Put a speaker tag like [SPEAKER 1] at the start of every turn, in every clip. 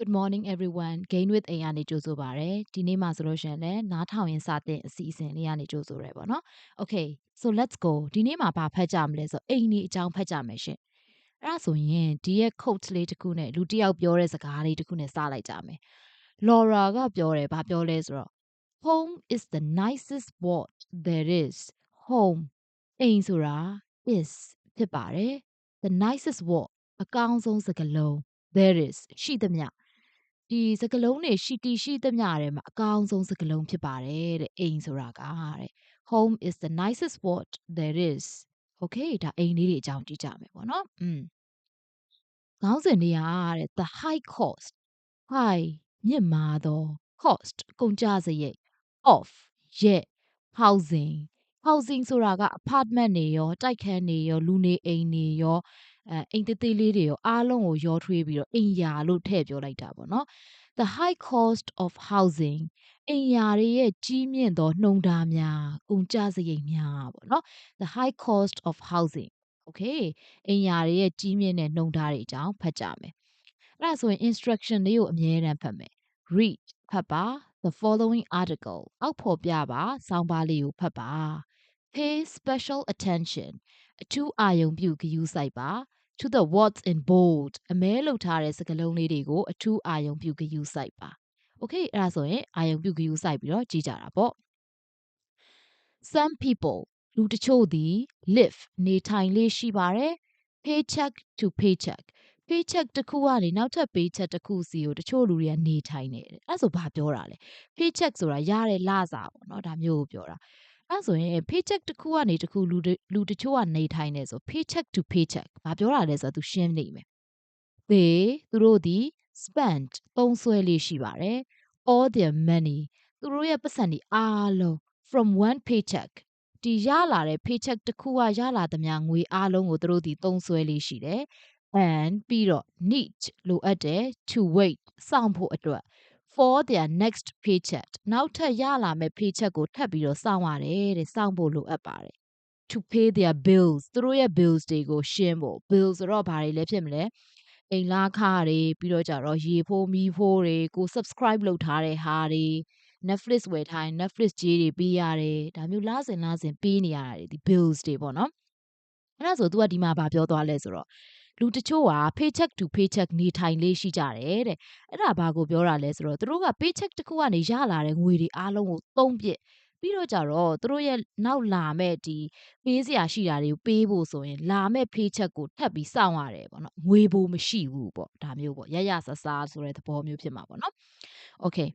[SPEAKER 1] Good morning everyone gain with အိမ်ကနေကြိုဆိုပါရစေဒီနေ့မှာဆိုလို့ရှိရင်လည်းနားထောင်ရင်စတဲ့အစီအစဉ်လေးကနေကြိုဆိုရဲပေါ့နော် Okay so let's go ဒီနေ့မှာဘာဖတ်ကြမလဲဆိုအိမ်ဒီအကြောင်းဖတ်ကြမယ်ရှင်အဲ့ဒါဆိုရင်ဒီရဲ့ quote လေးတစ်ခုနဲ့လူတစ်ယောက်ပြောတဲ့စကားလေးတစ်ခုနဲ့စလိုက်ကြမယ် Laura ကပြောတယ်ဘာပြောလဲဆိုတော့ home is the nicest word there is home အိမ်ဆိုတာ is ဖြစ်ပါတယ် the nicest word အကောင်းဆုံးစကားလုံး there is ရှိသမျှ ဒီစကလုံးတွေရှိတီရှိသမျှထဲမှာအကောင်းဆုံးစကလုံးဖြစ်ပါတယ်တဲ့အိမ်ဆိုတာကတဲ့ home is the nicest word there is okay ဒါအိမ်လေးတွေအကြောင်းကြည့်ကြမယ်ပေါ့နော်อืมခေါင်းစဉ်တွေကတဲ့ the high cost high မြင့်မာသော cost ကုန်ကျစရိတ် of ရဲ့ housing housing ဆိုတာက apartment တွေရောတိုက်ခန်းတွေရောလူနေအိမ်တွေရော အဲအိမ်သေးသေးလေးတွေရောအားလုံးကိုရောထွေးပြီးတော့အိမ်ယာလို့ထည့်ပြောလိုက်တာပေါ့နော် the high cost of housing အိမ်ယာတွေရဲ့ကြီးမြင့်သောနှုံထားများကုန်ကျစရိတ်များပေါ့နော် the high cost of housing okay အိမ်ယာတွေရဲ့ကြီးမြင့်တဲ့နှုံထားတွေအကြောင်းဖတ်ကြမယ်အဲ့ဒါဆိုရင် instruction လေးကိုအမြဲတမ်းဖတ်မယ် read ဖတ်ပါ the following article အောက်ဖော်ပြပါစောင်းပါလေးကိုဖတ်ပါ pay special attention အထူးအာရုံပြုဂရုစိုက်ပါ to the words in bold အမဲလုပ်ထားတဲ့စကားလုံးလေးတွေကိုအထူးအာရုံပြုဂရုစိုက်ပါ okay အဲ့ဒါဆိုရင်အာရုံပြုဂရုစိုက်ပြီးတော့ကြည့်ကြတာပေါ့ some people လူတချို့သည် live နေထိုင်လေးရှိပါတယ် paycheck to paycheck paycheck တစ်ခုကနေနောက်ထပ် paycheck တစ်ခုစီကိုတချို့လူတွေကနေထိုင်နေတယ်အဲ့ဆိုဘာပြောတာလဲ paycheck ဆိုတာရတဲ့လစာပေါ့နော်ဒါမျိုးကိုပြောတာ အဲ့ဆိုရင် paycheck တစ်ခုကနေတစ်ခုလူလူတချို့ကနေထိုင်နေဆို paycheck to paycheck ဘာပြောတာလဲဆိုတော့ तू ရှင်းနေမယ် they သူတို့ဒီ spend သုံးစွဲလေးရှိပါတယ် all their money သူတို့ရဲ့ပတ်စံတွေအားလုံး from one paycheck ဒီရလာတဲ့ paycheck တစ်ခုကရလာသမျှငွေအားလုံးကိုသူတို့ဒီသုံးစွဲလေးရှိတယ် and ပြီးတော့ need လိုအပ်တယ် to wait စောင့်ဖို့အတွက် for their next paycheck နောက်ထပ်ရလာမယ့် paycheck ကိုထပ်ပြီးတော့စောင့်ရတယ်တဲ့စောင့်ဖို့လိုအပ်ပါတယ် to pay their bills သူတို့ရဲ့ bills တွေကိုရှင်းဖို့ bills ဆိုတော့ဘာတွေလဲဖြစ်မလဲအိမ်လာခတွေပြီးတော့ကြတော့ရေဖိုးမီးဖိုးတွေကို subscribe လုပ်ထားတဲ့ဟာတွေ Netflix ဝယ်ထားရင် Netflix ကြေးတွေပေးရတယ်ဒါမျိုးလစဉ်လစဉ်ပေးနေရတာတွေဒီ bills တွေပေါ့နော်အဲ့ဒါဆို तू ကဒီမှာဗာပြောသွားလဲဆိုတော့ လူတချို့က paycheck to paycheck နေထိုင်လေးရှိကြတယ်တဲ့အဲ့ဒါဘာကိုပြောတာလဲဆိုတော့သူတို့က paycheck တစ်ခုကနေရလာတဲ့ငွေတွေအားလုံးကိုသုံးပစ်ပြီးတော့ကြတော့သူတို့ရဲ့နောက်လာမဲ့ဒီပေးစရာရှိတာတွေကိုပေးဖို့ဆိုရင် လာမဲ့ paycheck ကိုထပ်ပြီးစောင့်ရတယ်ပေါ့နော်ငွေဘိုးမရှိဘူးပေါ့ဒါမျိုးပေါ့ရရဆဆဆိုတဲ့သဘောမျိုးဖြစ်မှာပေါ့နော် okay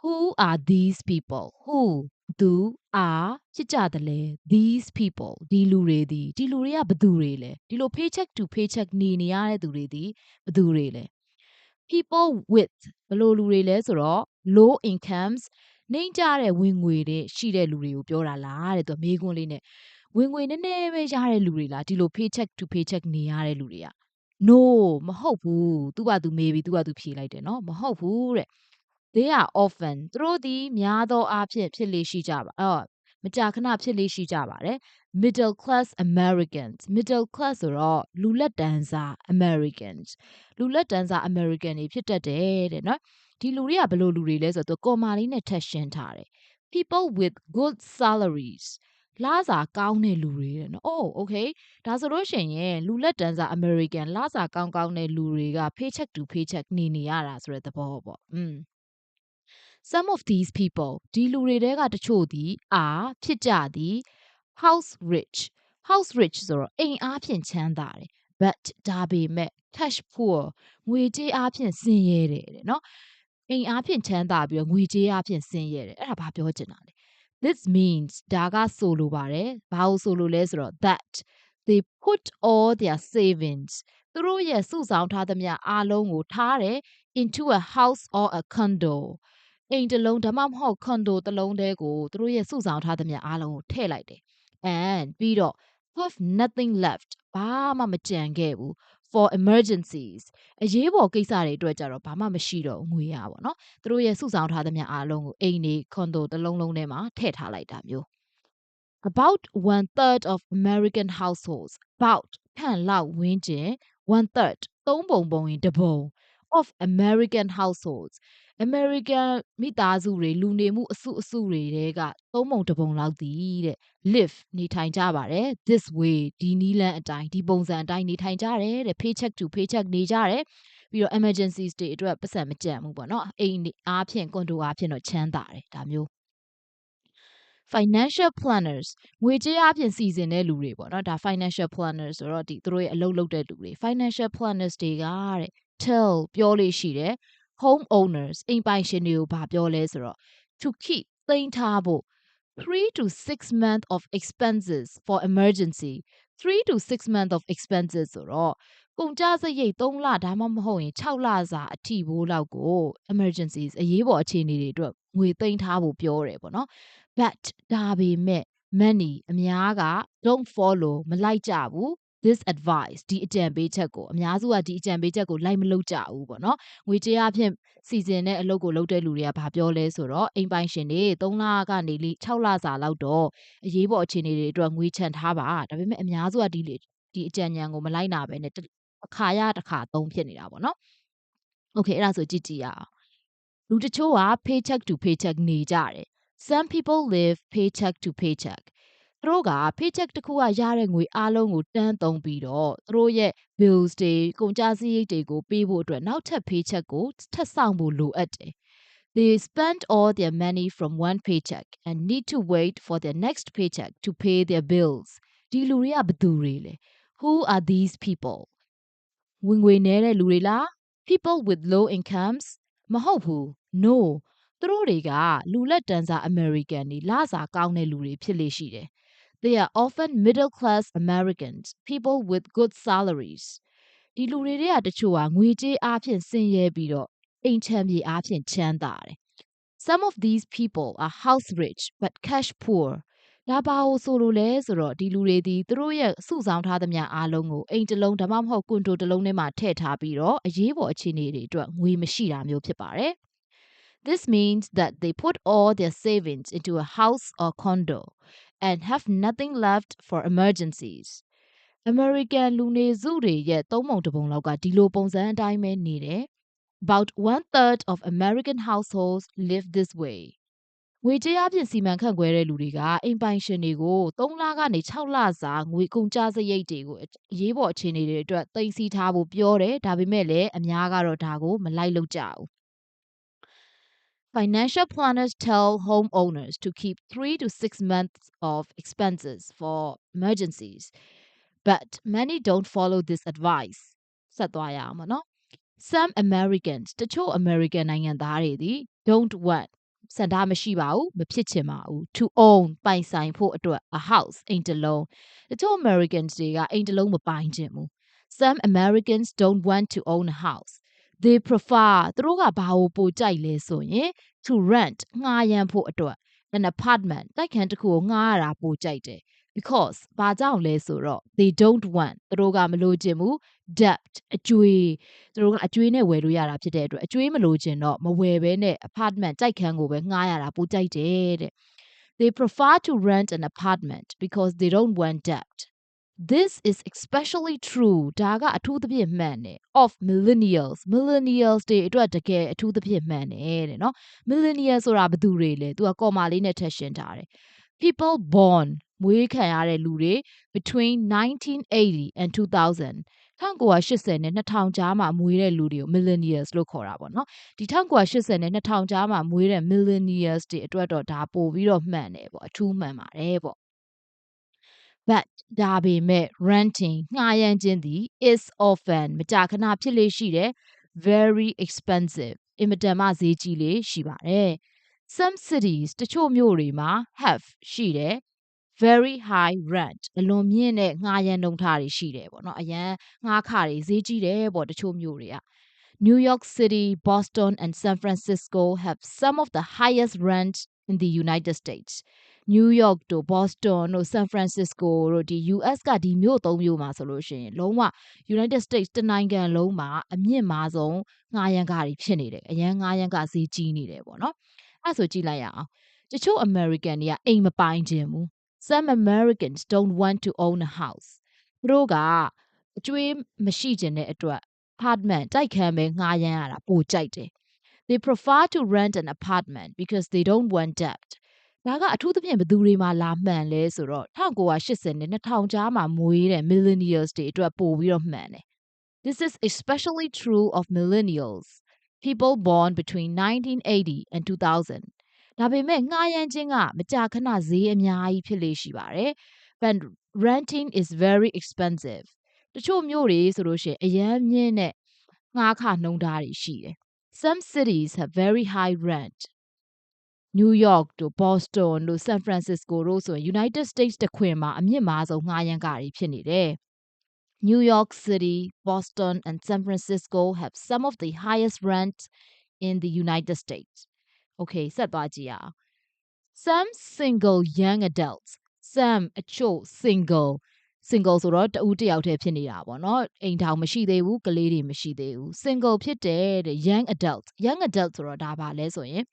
[SPEAKER 1] who are these people who သူအာဖြစ်ကြတယ်လေ these people ဒီလူတွေဒီဒီလူတွေကဘသူတွေလဲဒီလို paycheck to paycheck နေနေရတဲ့သူတွေဒီဘသူတွေလဲ people with ဘယ်လိုလူတွေလဲဆိုတော့ low incomes နှိမ့်ကြတဲ့ဝင်ငွေတွေရှိတဲ့လူတွေကိုပြောတာလားတဲ့သူမေးခွန်းလေးနဲ့ဝင်ငွေနည်းနည်းပဲရတဲ့လူတွေလားဒီလို paycheck to paycheck နေရတဲ့လူတွေက no မဟုတ်ဘူးသူကသူမေးပြီးသူကသူဖြေလိုက်တယ်နော်မဟုတ်ဘူးတဲ့ they are often သူတို့ဒီများသောအားဖြင့်ဖြစ်လေရှိကြပါအော်မကြာခဏဖြစ်လေရှိကြပါတယ် middle class americans middle class ဆိုတော့လူလက်တန်းစား americans လူလက်တန်းစား american တွေဖြစ်တတ်တယ်တဲ့နော်ဒီလူတွေကဘယ်လိုလူတွေလဲဆိုတော့ကော်မာလေးနဲ့ထက်ရှင်းထားတယ် people with good salaries လာစာကောင်းတဲ့လူတွေတဲ့နော်။ Oh okay ဒါဆိုလို့ရှိရင်လူလက်တန်းစား American လာစာကောင်းကောင်းတဲ့လူတွေက paycheck to paycheck နေနေရတာဆိုတဲ့သဘောပေါ့။อืม some of these people ဒီလူတွေတဲကတချို့သည်အာဖြစ်ကြသည် house rich house rich ဆိုတော့အိမ်အားဖြင့်ချမ်းသာတယ် but ဒါပေမဲ့ cash poor ငွေကြေးအားဖြင့်ဆင်းရဲတယ်တဲ့နော်အိမ်အားဖြင့်ချမ်းသာပြီးတော့ငွေကြေးအားဖြင့်ဆင်းရဲတယ်အဲ့ဒါဘာပြောချင်တာလဲ this means ဒါကဆိုလိုပါတယ်ဘာလို့ဆိုလိုလဲဆိုတော့ that they put all their savings သူတို့ရဲ့စုဆောင်းထားသမျှအားလုံးကိုထားတယ် into a house or a condo အိမ်တစ်လုံးဒါမှမဟုတ် condo တစ်လုံးတည်းကိုသူတို့ရဲ့စုဆောင်းထားသမျှအားလုံးကိုထည့်လိုက်တယ် and ပြီးတော့ have nothing left ဘာမှမကြံခဲ့ဘူး for emergencies အရေးပေါ်ကိစ္စတွေအတွက်ကြတော့ဘာမှမရှိတော့ငွေရပါတော့သူတို့ရဲ့စုဆောင်းထားသမျှအားလုံးကိုအိမ်တွေ condo တစ်လုံးလုံးထဲမှာထည့်ထားလိုက်တာမျိုး about one third of American households about ခန့်လောက်ဝန်းကျင် one third သုံးပုံပုံရင်တစ်ပုံ of American households American မိသားစုတွေလူနေမှုအစုအစုတွေတဲကသုံးပုံတစ်ပုံလောက်တည်တဲ့ live နေထိုင်ကြပါတယ် this way ဒီနီးလန်းအတိုင်းဒီပုံစံအတိုင်းနေထိုင်ကြတယ်တဲ့ paycheck to paycheck နေကြတယ်ပြီးတော့ emergencies တွေအတွက်ပတ်စံမကြံဘူးပေါ့နော်အိမ်အားဖြင့်ကွန်ဒိုအားဖြင့်တော့ချမ်းသာတယ်ဒါမျိုး financial planners ငွေကြေးအပြင်စီစဉ်တဲ့လူတွေပေါ့နော်ဒါ financial planners ဆိုတော့ဒီသူတို့ရဲ့အလုပ်လုပ်တဲ့လူတွေ financial planners တွေကတဲ့ tell ပြောလို့ရှိတယ် home owners အိမ်ပိုင်ရှင်တွေကိုဗာပြောလဲဆိုတော့ to keep သိမ်းထားဖို့3 to 6 month of expenses for emergency 3 to 6 month of expenses ဆိုတော့ကုန်ကြစရိတ်3လဒါမှမဟုတ်ရင်6လစာအထိဘိုးလောက်ကို emergencies အရေးပေါ်အခြေအနေတွေအတွက်ငွေသိမ်းထားဖို့ပြောတယ်ပေါ့နော် but ဒါပေမဲ့ many အများက don't follow မလိုက်ကြဘူး this advice ဒီအကြံပေးချက်ကိုအများစုကဒီအကြံပေးချက်ကိုလိုက်မလုပ်ကြဘူးပေါ့နော်ငွေကြေးအဖြစ်စီစဉ်တဲ့အလုပ်ကိုလုပ်တဲ့လူတွေကဘာပြောလဲဆိုတော့အိမ်ပိုင်ရှင်တွေ3လကနေ6လစာလောက်တော့အရေးပေါ်အခြေအနေတွေအတွက်ငွေချန်ထားပါဒါပေမဲ့အများစုကဒီဒီအကြံဉာဏ်ကိုမလိုက်နာပဲနဲ့အခါရတစ်ခါသုံးဖြစ်နေတာပေါ့နော်โอเคအဲ့ဒါဆိုကြည့်ကြည့်ရအောင်လူတချို့က paycheck to paycheck နေကြတယ် some people live paycheck to paycheck သူတို့က paycheck တစ်ခုကရတဲ့ငွေအားလုံးကို တန်းသုံးပြီးတော့ သူတို့ရဲ့ bills တွေ ကုန်ကျစရိတ်တွေကို ပေးဖို့အတွက် နောက်ထပ် paycheck ကို ထပ်ဆောင်ဖို့ လိုအပ်တယ် They spend all their money from one paycheck and need to wait for their next paycheck to pay their bills. ဒီလူတွေက ဘယ်သူတွေလဲ Who are these people? ဝင်ငွေနည်းတဲ့လူတွေလား People with low incomes မဟုတ်ဘူး No သူတို့တွေက လူလက်တန်းစား American တွေ လစာကောင်းတဲ့လူတွေ ဖြစ်လေရှိတယ် They are often middle class Americans, people with good salaries. ဒီလူတွေတွေကတချို့ကငွေကြေးအားဖြင့်ဆင်းရဲပြီးတော့အိမ်ချမ်းမြေအားဖြင့်ချမ်းသာတယ် Some of these people are house rich but cash poor. ဒါပါကိုဆိုလိုလဲဆိုတော့ဒီလူတွေဒီသူတို့ရဲ့စုဆောင်ထားသမျှအားလုံးကိုအိမ်တစ်လုံးဒါမှမဟုတ်ကွန်တိုတစ်လုံးထဲမှာထည့်ထားပြီးတော့အရေးပေါ်အခြေအနေတွေအတွက်ငွေမရှိတာမျိုးဖြစ်ပါတယ်။ This means that they put all their savings into a house or condo And have nothing left for emergencies. American လူနေစုတွေရဲ့သုံးပုံတစ်ပုံလောက်ကဒီလိုပုံစံအတိုင်းပဲနေတယ်။ About one third of American households live this way. ငွေကြေးအပြင်စီမံခန့်ခွဲတဲ့လူတွေကအိမ်ပိုင်ရှင်တွေကို3လကနေ6လစာငွေကုန်ကျစရိတ်တွေကိုအရေးပေါ်အခြေအနေတွေအတွက်သိမ်းဆည်းထားဖို့ပြောတယ်ဒါပေမဲ့လည်းအများကတော့ဒါကိုမလိုက်လုပ်ကြဘူး Financial planners tell homeowners to keep three to six months of expenses for emergencies, but many don't follow this advice. ဆက်သွားရအောင်နော် Some Americans တချို့ American နိုင်ငံသားတွေဒီ don't want စန္ဒမရှိပါဘူးမဖြစ်ချင်ပါဘူး to own ပိုင်ဆိုင်ဖို့အတွက် a house အိမ်တစ်လုံးတချို့ Americans တွေကအိမ်တစ်လုံးမပိုင်ချင်ဘူး Some Americans don't want to own a house they prefer သူတို့ကဘာကိုပိုကြိုက်လဲဆိုရင် to rent ငှားရမ်းဖို့အတွက် an apartment တိုက်ခန်းတစ်ခုကိုငှားရတာပိုကြိုက်တယ် because ဘာကြောင့်လဲဆိုတော့ they don't want သူတို့ကမလိုချင်ဘူး debt အကျွေးသူတို့ကအကျွေးနဲ့ဝယ်လို့ရတာဖြစ်တဲ့အတွက်အကျွေးမလိုချင်တော့မဝယ်ဘဲနဲ့ apartment တိုက်ခန်းကိုပဲငှားရတာပိုကြိုက်တယ်တဲ့ they prefer to rent an apartment because they don't want debt This is especially true ဒါကအထူးသဖြင့်မှန်တယ် of millennials millennials တွေအတွက်တကယ်အထူးသဖြင့်မှန်တယ်တဲ့နော် millennial ဆိုတာဘယ်သူတွေလဲသူကကော်မာလေးနဲ့ထည့်ရှင်းထားတယ် people born မွေးခံရတဲ့လူတွေ between 1980 and 2000 1980နဲ့2000ကြားမှာမွေးတဲ့လူတွေကို millennials လို့ခေါ်တာပေါ့နော်ဒီ1980နဲ့2000ကြားမှာမွေးတဲ့ millennials တွေအတွက်တော့ဒါပို့ပြီးတော့မှန်တယ်ပေါ့အထူးမှန်ပါတယ်ပေါ့ but ဒါပေမဲ့ renting ငှားရမ်းခြင်းသည် is often မကြာခဏဖြစ်လေရှိတယ် very expensive အင်မတန်မှဈေးကြီးလေရှိပါတယ် some cities တချို့မြို့တွေမှာ have ရှိတယ် very high rent အလွန်မြင့်တဲ့ငှားရမ်းနှုန်းထားတွေရှိတယ်ပေါ့နော်အရန်ငှားခတွေဈေးကြီးတယ်ပေါ့တချို့မြို့တွေက New York City, Boston, and San Francisco have some of the highest rent in the United States. နယူးယောက်တို့ဘော့စတွန်တို့ဆန်ဖရန်စစ္စကိုတို့ဒီ US ကဒီမြို့သုံးမြို့မှာဆိုလို့ရှိရင်လုံးဝ United States တနိုင်ငံလုံးမှာအမြင့်မားဆုံးငှားရမ်းကားတွေဖြစ်နေတယ်အရန်ငှားရမ်းကားဈေးကြီးနေတယ်ပေါ့နော်အဲ့ဆိုကြည့်လိုက်ရအောင်တချို့ American တွေကအိမ်မပိုင်ခြင်းဘူး Some Americans don't want to own a house သူတို့ကအကျွေးမရှိခြင်းတဲ့အတွက် apartment တိုက်ခန်းပဲငှားရမ်းရတာပိုကြိုက်တယ် they prefer to rent an apartment because they don't want debt ဒါကအထူးသဖြင့်ဘယ်သူတွေမှာလာမှန်လဲဆိုတော့1980နဲ့2000ကြားမှာမွေးတဲ့ millennials တွေအတွက်ပို့ပြီးတော့မှန်တယ် This is especially true of millennials people born between 1980 and 2000ဒါပေမဲ့ငှားရမ်းခြင်းကမကြာခဏဈေးအများကြီးဖြစ်လေရှိပါတယ် but renting is very expensive တချို့မြို့တွေဆိုလို့ရှိရင်အရန်မြင့်တဲ့ငှားခနှုံးထားတွေရှိတယ် some cities have very high rent New York တို့ Boston တို့ San Francisco တို့ဆိုရင် United States တခွင်မှာအမြင့်မားဆုံးငှားရမ်းကားတွေဖြစ်နေတယ် New York City, Boston, and San Francisco have some of the highest rent in the United States. Okay, ဆက်သွားကြည့်ရအောင် Some single young adults, some အချို့ single single ဆိုတော့တဦးတစ်ယောက်တည်းဖြစ်နေတာပေါ့နော်အိမ်ထောင်မရှိသေးဘူးကလေးတွေမရှိသေးဘူး single ဖြစ်တဲ့တဲ့ young adult young adult ဆိုတော့ဒါပါလဲဆိုရင်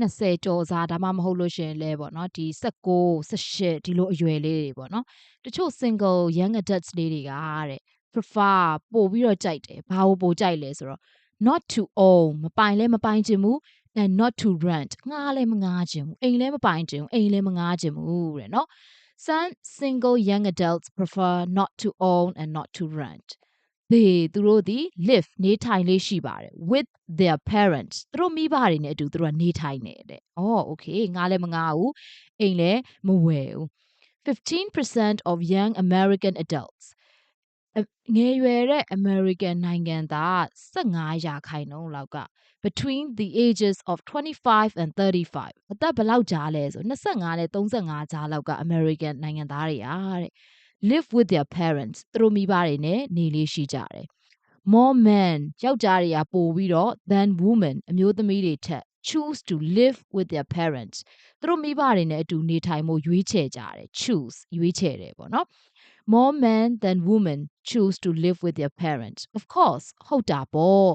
[SPEAKER 1] 20ကျော်စားဒါမှမဟုတ်လို့ရှိရင်လဲပေါ့နော်ဒီ16 18ဒီလိုအရွယ်လေးတွေပေါ့နော်တချို့ single young adults လေးတွေကတဲ့ prefer ပို့ပြီးတော့ကြိုက်တယ်ဘာလို့ပို့ကြိုက်လဲဆိုတော့ not to own မပိုင်လဲမပိုင်ချင်ဘူး and not to rent ငှားလဲမငှားချင်ဘူးအိမ်လဲမပိုင်ချင်ဘူးအိမ်လဲမငှားချင်ဘူးတဲ့နော် some single young adults prefer not to own and not to rent they သူတို့ဒီ live နေထိုင်လေးရှိပါတယ် with their parents သူတို့မိဘတွေနဲ့အတူသူတို့ကနေထိုင်နေတဲ့။အော် okay ငါလည်းမငါဘူး။အိမ်လည်းမဝယ်ဘူး။15% of young American adults ငယ်ရွယ်တဲ့ American နိုင်ငံသား15ရာခိုင်နှုန်းလောက်က between the ages of 25 and 35အသက်ဘယ်လောက်ကြာလဲဆို25နဲ့35ကြားလောက်က American နိုင်ငံသားတွေအားတဲ့ live with their parents သူတို့မိဘတွေနဲ့နေလေးရှိကြတယ် more men ယောက်ျားတွေကပိုပြီးတော့ than women အမျိုးသမီးတွေထက် choose to live with their parents သူတို့မိဘတွေနဲ့အတူနေထိုင်မှုရွေးချယ်ကြတယ် choose ရွေးချယ်တယ်ပေါ့နော် more men than women choose to live with their parents of course ဟုတ်တာပေါ့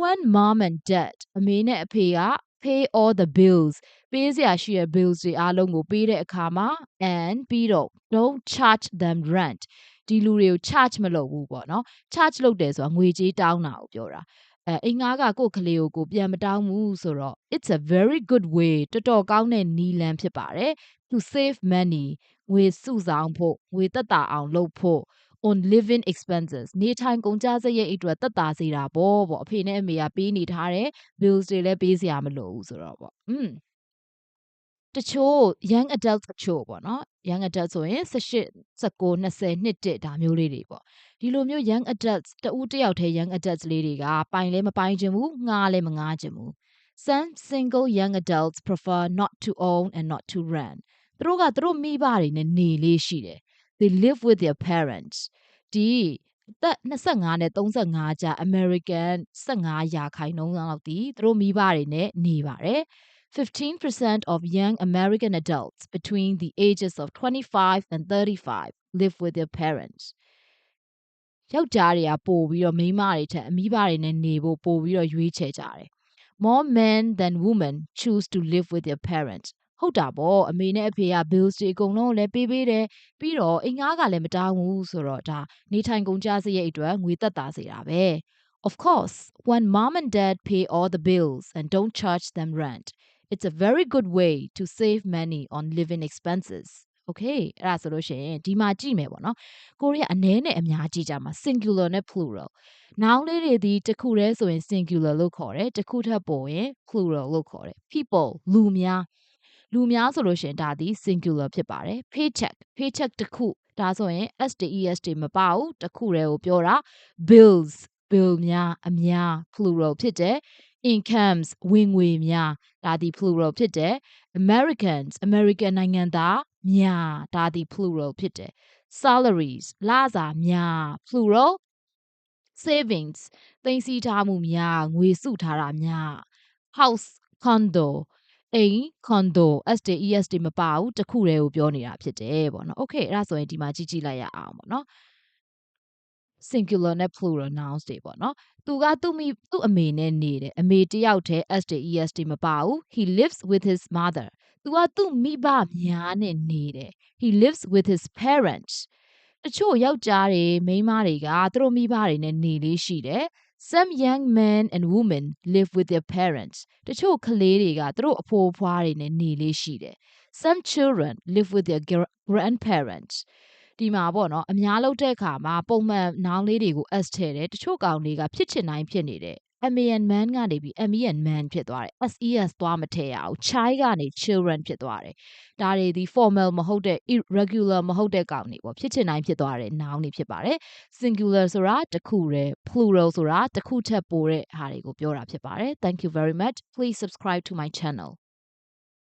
[SPEAKER 1] when mom and dad အမေနဲ့အဖေက pay all the bills ပေးစရာရှိတဲ့ bills တွေအားလုံးကိုပေးတဲ့အခါမှာ and ပြီးတော့ don't charge them rent ဒီလူတွေကို charge မလုပ်ဘူးပေါ့နော် charge လုပ်တယ်ဆိုတာငွေကြေးတောင်းတာကိုပြောတာအဲအင်္ဂါကကိုယ့်ကလေးကိုကိုပြန်မတောင်းဘူးဆိုတော့ it's a very good way တော်တော်ကောင်းတဲ့နီလန်ဖြစ်ပါတယ် to save money ငွေစုဆောင်ဖို့ငွေသက်သာအောင်လုပ်ဖို့ on living expenses နေထိုင်ကုန်ကြစရိတ်အတွက်သက်သာစေတာပေါ့ပေါ့အဖေနဲ့အမေကပေးနေထားတယ် bills တွေလည်းပေးစရာမလိုဘူးဆိုတော့ပေါ့อืมတချို့ young adult တချို့ပေါ့နော် young adult ဆိုရင်18 19 20နှစ်တစ်ဒါမျိုးလေးတွေပေါ့ဒီလိုမျိုး young adults တဦးတယောက်တည်း young adults လေးတွေကပိုင်လဲမပိုင်ချင်ဘူးငှားလဲမငှားချင်ဘူး some single young adults prefer not to own and not to rent သူတို့ကသူတို့မိဘတွေနဲ့နေလေးရှိတယ် they live with their parents ဒီသက်25နဲ့35ကြာ American 15ရာခိုင်နှုန်းလောက်ဒီသူတို့မိဘတွေနဲ့နေပါတယ်15% of young American adults between the ages of 25 and 35 live with their parents ယောက်ျားတွေကပို့ပြီးတော့မိန်းမတွေထက်အမိဘတွေနဲ့နေဖို့ပို့ပြီးတော့ရွေးချယ်ကြတယ် more men than women choose to live with their parents ဟုတ်တာပေါ့အမေနဲ့အဖေက bills တွေအကုန်လုံးလည်းပေးပေးတယ်ပြီးတော့အိမ်ငါးကလည်းမတောင်းဘူးဆိုတော့ဒါနေထိုင်ကုန်ကြစရိတ်အတွက်ငွေသက်သာစေတာပဲ Of course when mom and dad pay all the bills and don't charge them rent it's a very good way to save money on living expenses okay အဲ့ဒါဆိုလို့ရှိရင်ဒီမှာကြည့်မယ်ပေါ့နော်ကိုရီးယားအနည်းနဲ့အများကြီးကြမှာ singular နဲ့ plural noun လေးတွေဒီတစ်ခုတည်းဆိုရင် singular လို့ခေါ်တယ်တစ်ခုထပ်ပေါ်ရင် plural လို့ခေါ်တယ် people လူများ လူများဆိုလို့ရှိရင်ဒါဒီ singular ဖြစ်ပါတယ် paycheck paycheck တစ်ခုဒါဆိုရင် STES တွေမပါဘူးတစ်ခုတည်းကိုပြောတာ bills bill များအများ plural ဖြစ်တယ် incomes ဝင်ငွေများဒါဒီ plural ဖြစ်တယ် Americans American နိုင်ငံသားများဒါဒီ plural ဖြစ်တယ် salaries လစာများ plural savings သိမ်းဆည်းထားမှုများငွေစုထားတာများ house condo အိမ် condo STES တွေမပါဘူးတခုတည်းကိုပြောနေတာဖြစ်တယ်ပေါ့နော် okay အဲ့ဒါဆိုရင်ဒီမှာကြည့်ကြည့်လိုက်ရအောင်ပေါ့နော် singular နဲ့ plural nouns တွေပေါ့နော်သူကသူ့မိသူ့အမေနဲ့နေတယ်အမေတယောက်တည်း STEST မပါဘူး he lives with his mother သူကသူ့မိဘများနဲ့နေတယ် he lives with his parents တချို့ယောက်ျားတွေမိန်းမတွေကသူတို့မိဘတွေနဲ့နေလေးရှိတယ် Some young men and women live with their parents တချို့ကလေးတွေကသူတို့အဖိုးအဖွားတွေနဲ့နေလေးရှိတယ် Some children live with their gra- grandparents ဒီမှာပေါ့နော်အများလုံးတဲ့အခါမှာပုံမှန်နောင်လေးတွေကို s ထည့်တယ်တချို့ကောင်တွေကဖြစ်ချင်တိုင်းဖြစ်နေတယ် man man ကနေပြီး men man ဖြစ်သွားတယ် ses သွားမထည့်ရအောင် child ကနေ children ဖြစ်သွားတယ်ဒါတွေဒီ formal မဟုတ်တဲ့ irregular မဟုတ်တဲ့ကောင်တွေပေါ့ဖြစ်ချင်တိုင်းဖြစ်သွားတဲ့ noun တွေဖြစ်ပါတယ် singular ဆိုတာတစ်ခုတည်း plural ဆိုတာတစ်ခုထက်ပိုတဲ့ဟာတွေကိုပြောတာဖြစ်ပါတယ် thank you very much please subscribe to my channel